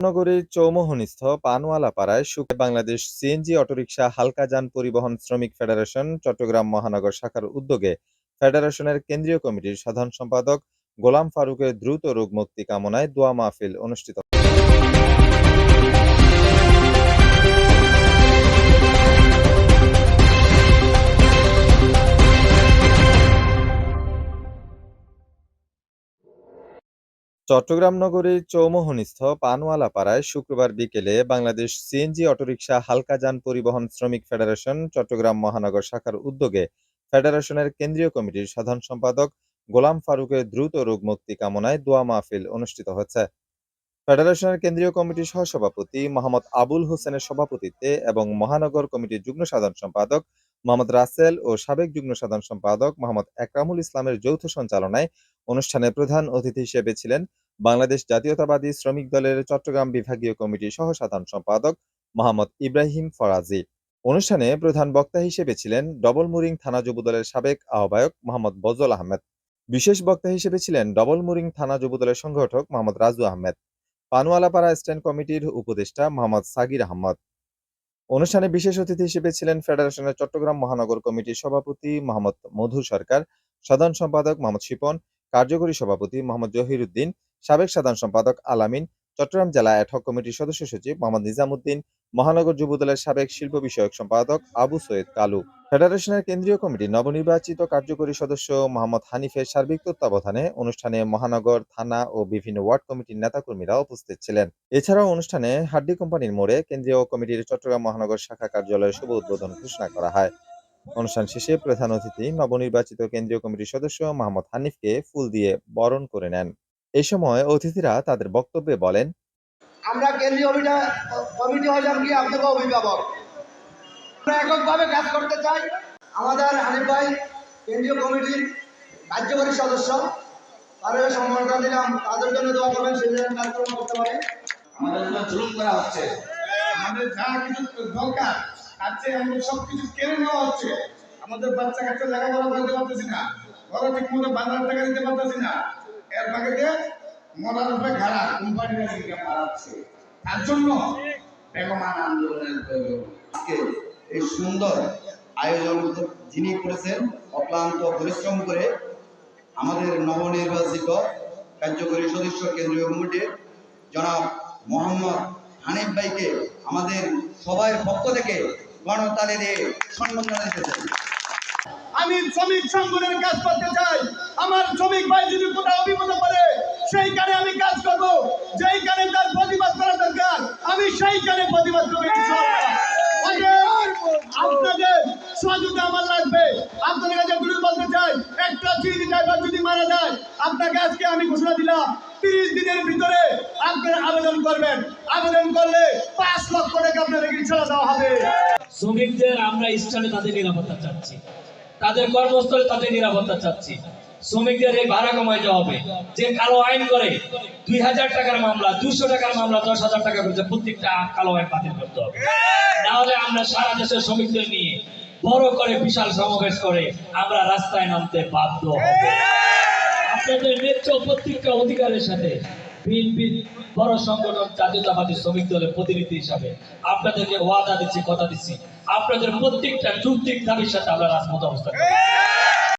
নগরীর চৌমোহনীস্থ পানওয়ালা পাড়ায় শুকে বাংলাদেশ সিএনজি অটোরিকশা হালকা যান পরিবহন শ্রমিক ফেডারেশন চট্টগ্রাম মহানগর শাখার উদ্যোগে ফেডারেশনের কেন্দ্রীয় কমিটির সাধারণ সম্পাদক গোলাম ফারুকের দ্রুত রোগ মুক্তি কামনায় দোয়া মাহফিল অনুষ্ঠিত চট্টগ্রাম নগরীর চৌমোহনীস্থ পানওয়ালা পাড়ায় শুক্রবার বিকেলে বাংলাদেশ সিএনজি অটোরিকশা হালকা যান পরিবহন শ্রমিক ফেডারেশন চট্টগ্রাম মহানগর শাখার উদ্যোগে ফেডারেশনের কেন্দ্রীয় কমিটির সাধারণ সম্পাদক গোলাম ফারুকের দ্রুত রোগ মুক্তি কামনায় দোয়া মাহফিল অনুষ্ঠিত হচ্ছে। ফেডারেশনের কেন্দ্রীয় কমিটির সহসভাপতি মোহাম্মদ আবুল হোসেনের সভাপতিত্বে এবং মহানগর কমিটির যুগ্ম সাধারণ সম্পাদক মোহাম্মদ রাসেল ও সাবেক যুগ্ম সাধারণ সম্পাদক মোহাম্মদ একরামুল ইসলামের যৌথ সঞ্চালনায় অনুষ্ঠানে প্রধান অতিথি হিসেবে ছিলেন বাংলাদেশ জাতীয়তাবাদী শ্রমিক দলের চট্টগ্রাম বিভাগীয় কমিটির সহ সাধারণ সম্পাদক মোহাম্মদ ইব্রাহিম ফরাজি। অনুষ্ঠানে প্রধান বক্তা হিসেবে ছিলেন ডবল মুরিং থানা যুবদলের সাবেক আহ্বায়ক মোহাম্মদ বজল আহমেদ। বিশেষ বক্তা হিসেবে ছিলেন ডবল মুরিং থানা যুবদলের সংগঠক মোহাম্মদ রাজু আহমেদ। পানওয়ালাপাড়া স্ট্যান্ড কমিটির উপদেষ্টা মোহাম্মদ সাগির আহমদ। অনুষ্ঠানে বিশেষ অতিথি হিসেবে ছিলেন ফেডারেশনের চট্টগ্রাম মহানগর কমিটির সভাপতি মোহাম্মদ মধু সরকার, সাধারণ সম্পাদক মোহাম্মদ শিপন, কার্যকরী সভাপতি মোহাম্মদ জহির উদ্দিন সাবেক সাধারণ সম্পাদক আলামিন চট্টগ্রাম জেলা অ্যাডহক কমিটির সদস্য সচিব মোহাম্মদ নিজামুদ্দিন, মহানগর যুবদলের সাবেক শিল্প বিষয়ক সম্পাদক আবু সৈয়দ কালু, ফেডারেশনের কেন্দ্রীয় কমিটির নবনির্বাচিত কার্যকরী সদস্য মোহাম্মদ হানিফের সার্বিক তত্ত্বাবধানে অনুষ্ঠানে মহানগর, থানা ও বিভিন্ন ওয়ার্ড কমিটির নেতাকর্মীরা উপস্থিত ছিলেন। এছাড়াও অনুষ্ঠানে হাড্ডি কোম্পানির মোড়ে কেন্দ্রীয় কমিটির চট্টগ্রাম মহানগর শাখা কার্যালয়ের শুভ উদ্বোধন ঘোষণা করা হয়। অনুষ্ঠান শেষে প্রধান অতিথি নবনির্বাচিত কেন্দ্রীয় কমিটির সদস্য মোহাম্মদ হানিফকে ফুল দিয়ে বরণ করে নেন। এই সময় অতিথিরা তাদের বক্তব্যে বলেন আমরা কেন্দ্রীয় কমিটি হলাম কি আপনাকে অভিভাবক। আমরা এককভাবে কাজ করতে চাই। আমাদের হানিফ ভাই কেন্দ্রীয় কমিটির কার্যকরী সদস্য। তাদের সম্মাননা দিলাম। তাদের জন্য দোয়া করবেন সেই জন্য কাজকর্ম করতে পারে। আমাদের জন্য জুলুম করা হচ্ছে। আমাদের যা কিছু দরকার তার চেয়ে আমাদের সব কিছু কেড়ে নেওয়া হচ্ছে। আমাদের বাচ্চা কাচ্চা লেখাপড়া করতে পারতেছি না। ঘরে ঠিক মতো বাজার টাকা দিতে পারতেছি না। এর খারাপ কোম্পানিরা বাড়াচ্ছে তার জন্য বেগমান আন্দোলনের আজকে এই সুন্দর আয়োজন যিনি করেছেন, অক্লান্ত পরিশ্রম করে আমাদের নবনির্বাচিত কার্যকরী সদস্য কেন্দ্রীয় কমিটির জনাব মোহাম্মদ হানিফ ভাইকে আমাদের সবার পক্ষ থেকে গণতালে দিয়ে সম্মান জানাতে আমি শ্রমিক সংগঠনের কাজ করতে চাই। আমার শ্রমিক ভাই যদি কোথাও বিপদে পড়ে, সেইখানে আমি কাজ করব। যেইখানে তার প্রতিবাদ করা দরকার, আমি সেইখানে প্রতিবাদ করব আপনাদের সহযোগিতা আমার লাগবে। আপনাদের কাছে বলতে চাই, একটা চিনি ড্রাইভার যদি মারা যায়, আপনাকে আজকে আমি ঘোষণা দিলাম, তিরিশ দিনের ভিতরে আপনারা আবেদন করবেন। আবেদন করলে পাঁচ লক্ষ টাকা আপনাদেরকে ইনশাল্লাহ দেওয়া হবে। শ্রমিকদের আমরা স্থানে তাদের নিরাপত্তা চাচ্ছি। তাদের কর্মস্থলে তাদের নিরাপত্তা চাচ্ছি। শ্রমিকদের এই ভাড়া কমাইতে হবে যে কালো আইন করে, দুই হাজার টাকার মামলা দুশো টাকার মামলা, দশ হাজার টাকা করছে প্রত্যেকটা কালো আইন বাতিল করতে হবে। তাহলে আমরা সারা দেশের শ্রমিকদের নিয়ে বড় করে বিশাল সমাবেশ করে আমরা রাস্তায় নামতে বাধ্য আপনাদের ন্যায্য প্রত্যেকটা অধিকারের সাথে বড় সংগঠন জাতীয়তাবাদী শ্রমিক দলের প্রতিনিধি হিসাবে আপনাদেরকে ওয়াদা দিচ্ছি, কথা দিচ্ছি। আপনাদের প্রত্যেকটা যুক্তির দাবির সাথে আমরা রাজমত অবস্থা।